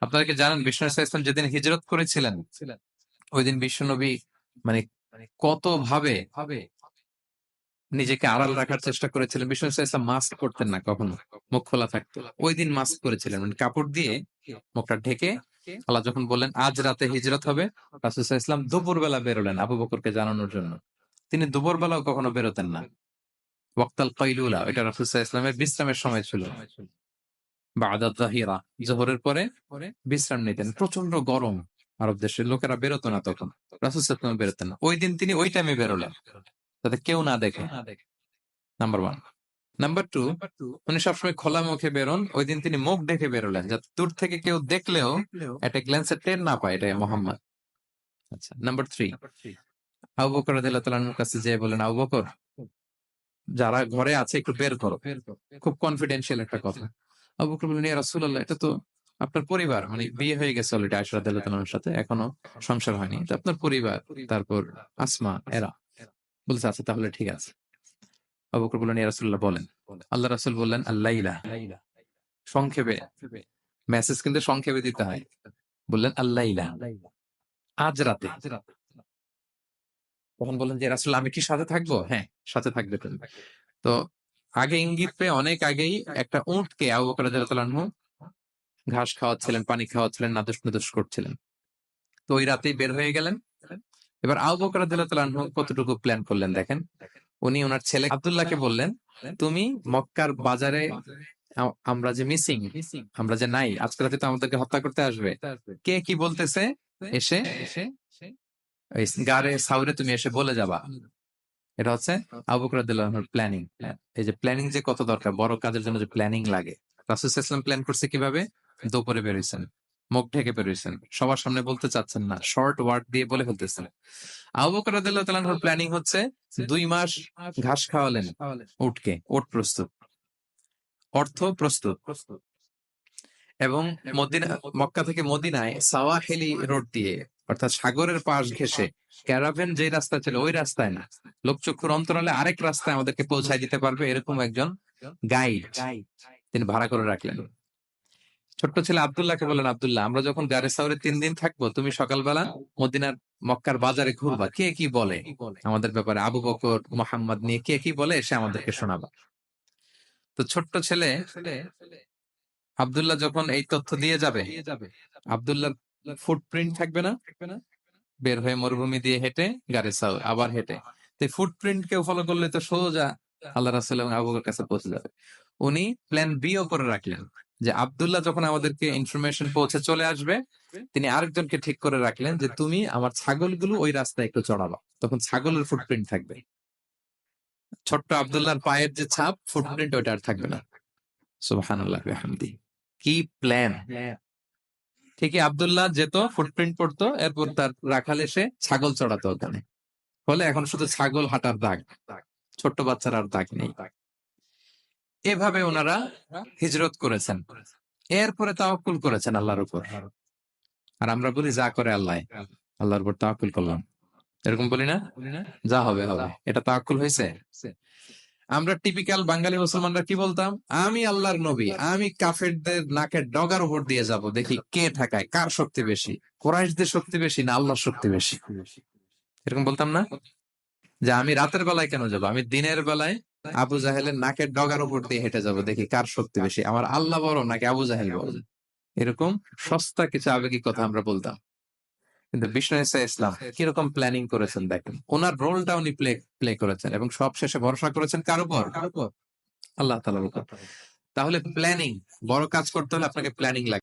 আপনারা কি জানেন বিষ্ণু ইসলাম যেদিন হিজরত করেছিলেন ওই দিন বিশ্বনবী মানে কত ভাবে ভাবে নিজেকে আড়াল রাখার চেষ্টা করেছিলেন? বিষ্ণু ইসলাম মাস্ক করতেন না কখনো মুখ খোলা থাকতো। ওই দিন মাস্ক করেছিলেন মানে কাপড় দিয়ে মুখটা ঢেকে আল্লাহ যখন বললেন আজ রাতে হিজরত হবে রাসুসাহ ইসলাম দুপুর বেলা বেরোলেন আবু বকরকে জানানোর জন্য। তিনি দুপুর বেলাও কখনো বেরোতেন না। ওয়াক্তাল কাইলুলা এটা রাসুসাহ ইসলামের বিশ্রামের সময় ছিল। বা আদাত জাহিরা জোহরের পরে বিশ্রাম নিতেন। প্রচণ্ড গরম। আরব দেশের লোকেরা বেরোতো না তখন। রাসুসাহ বেরোতেন না। ওই দিন তিনি ওই টাইমে বেরোলেন। যাতে কেউ না দেখে। নাম্বার ওয়ান নাম্বার টু উনি সবসময় খোলা মুখে বেরোন। ওই দিন তিনি মুখ দেখে বেরোলেন। যাতে দূর থেকে কেউ দেখলেও একটা গ্ল্যান্সের টের না পায় এটা মোহাম্মদ। আচ্ছা নাম্বার থ্রি আবু বকর রাদিয়াল্লাহু কাছে যে বলেন আবু বকর যারা ঘরে আছে একটু বের করো। খুব কনফিডেন্সিয়াল একটা কথা। আবু বকর ইয়া এটা তো আপনার পরিবার মানে বিয়ে হয়ে গেছে অলরেডি আয়েশা রাদিয়াল্লাহু সাথে, এখনও সংসার হয়নি। আপনার পরিবার, তারপর আসমা, এরা বলছে আচ্ছা তাহলে ঠিক আছে। আবু বকর রাসূলুল্লাহ বলেন আল্লাহ রাসূল বললেন, আল্লাইলা। সংক্ষেপে মেসেজ কিন্তু সংক্ষেপে দিতে হয়। বললেন, আল্লাইলা। আজ রাতে। তখন বললেন যে, রাসূল, আমি কি সাথে থাকব? হ্যাঁ সাথে থাকবে তো আগে ইঙ্গিত পেয়ে অনেক আগেই একটা উঁটকে আবু বকর রাদিয়াল্লাহু ঘাস খাওয়াচ্ছিলেন, পানি খাওয়াচ্ছিলেন, নাদুস নাদুস করছিলেন। তো ওই রাতেই বের হয়ে গেলেন। এবার আবু বকর রাদিয়াল্লাহু কতটুকু প্ল্যান করলেন দেখেন? উনি ওনার ছেলে আব্দুল্লাহকে বললেন, তুমি মক্কার বাজারে আমরা যে মিসিং আমরা যে নাই, আজকে রাতে তো আমাদেরকে হত্যা করতে আসবে। কে কি বলতেছে? এসে এসে গারে সাউরে তুমি এসে বলে যাবা। এটা হচ্ছে আবু বকর প্ল্যানিং এই যে প্ল্যানিং যে কত দরকার বড় কাজের জন্য যে প্ল্যানিং লাগে। রাসূল ওয়াসাল্লাম প্ল্যান করছে কীভাবে? দুপুরে বেরোইছেন মুখ ঢেকে বেরোইছেন সবার সামনে বলতে চাচ্ছেন না শর্ট ওয়ার্ড দিয়ে বলে ফেলতেছেন। আবু বকর রাদিয়াল্লাহু তাআলার প্ল্যানিং হচ্ছে দুই মাস ঘাস খাওয়ালেন উটকে ওট প্রস্তুত অর্থ প্রস্তুত। এবং মদিনা মক্কা থেকে মদিনায় সাওয়াহিলি রোড দিয়ে অর্থাৎ সাগরের পাশ ঘেসে ক্যারাভেন যে রাস্তা ছিল ওই রাস্তায় না। লোকচক্ষুর অন্তরালে আরেক রাস্তায় আমাদেরকে পৌঁছায় দিতে পারবে এরকম একজন গাইড তিনি ভাড়া করে রাখলেন। ছোট্ট ছেলে আব্দুল্লাহকে বললেন আব্দুল্লাহ আমরা যখন গাড়ি সাউরে তিন দিন থাকব তুমি সকালবেলা মদিনার মক্কার বাজারে ঘুরবা। কে কি বলে? আমাদের ব্যাপারে আবু বকর মোহাম্মদ নিয়ে কে কি বলে এসে আমাদেরকে শোনাবা। তো ছোট্ট ছেলে আব্দুল্লাহ যখন এই তথ্য দিয়ে যাবে আব্দুল্লাহ ফুটপ্রিন্ট থাকবে না। বের হয়ে মরুভূমি দিয়ে হেঁটে গাড়ি সাউ আবার হেঁটে। তো ফুটপ্রিন্ট কেউ ফলো করলে তো সোজা আল্লাহ রাসুল এবং আবু কাছে পৌঁছে যাবে। উনি প্ল্যান বিও করে রাখলেন, যে আব্দুল্লাহ যখন আমাদেরকে ইনফরমেশন পৌঁছে চলে আসবে, তিনি আরেকজনকে ঠিক করে রাখলেন যে তুমি আমার ছাগলগুলো ওই রাস্তায় একটু চড়াবা। তখন ছাগলের ফুটপ্রিন্ট থাকবে। ছোট্ট আবদুল্লাহর পায়ের যে ছাপ ফুটপ্রিন্ট ওইটা আর থাকবে না। বিহামদি। কি প্ল্যান ঠিকই আবদুল্লাহ যেত ফুটপ্রিন্ট পড়তো, এরপর তার রাখাল এসে ছাগল চড়াতো ওখানে। ফলে এখন শুধু ছাগল হাঁটার দাগ, ছোট্ট বাচ্চার আর দাগ নেই। এভাবে ওনারা হিজরত করেছেন। এরপরে তাওয়াক্কুল করেছেন আল্লাহর উপর। আর আমরা বলি, যা করে আল্লাহ, আল্লাহর উপর তাওকুল করলাম। এরকম বলি না? যা হবে হবে। এটা তাওয়াক্কুল হয়েছে? আমরা টিপিক্যাল বাঙালি মুসলমানরা কি বলতাম? আমি আল্লাহর নবী আমি কাফেরদের নাকের ডগার উপর দিয়ে যাব। দেখি কে ঠেকায় কার শক্তি বেশি? কোরাইশদের শক্তি বেশি না আল্লাহর শক্তি বেশি? এরকম বলতাম না? যে আমি রাতের বেলায় কেন যাব? আমি দিনের বেলায় আবু জাহেলের নাকের ডগার উপর দিয়ে হেঁটে যাব। দেখি কার শক্তি বেশি? আমার আল্লাহ বড় নাকি আবু জাহেল বড়? এরকম সস্তা কিছু আবেগিক কথা আমরা বলতাম। কিন্তু বিষ্ণু ইসা ইসলাম কীরকম প্ল্যানিং করেছেন দেখেন। ওনার রোলটা উনি প্লে প্লে করেছেন এবং সব শেষে ভরসা করেছেন কার উপর? আল্লাহ তালার উপর। তাহলে প্ল্যানিং বড় কাজ করতে হলে আপনাকে প্ল্যানিং লাগে।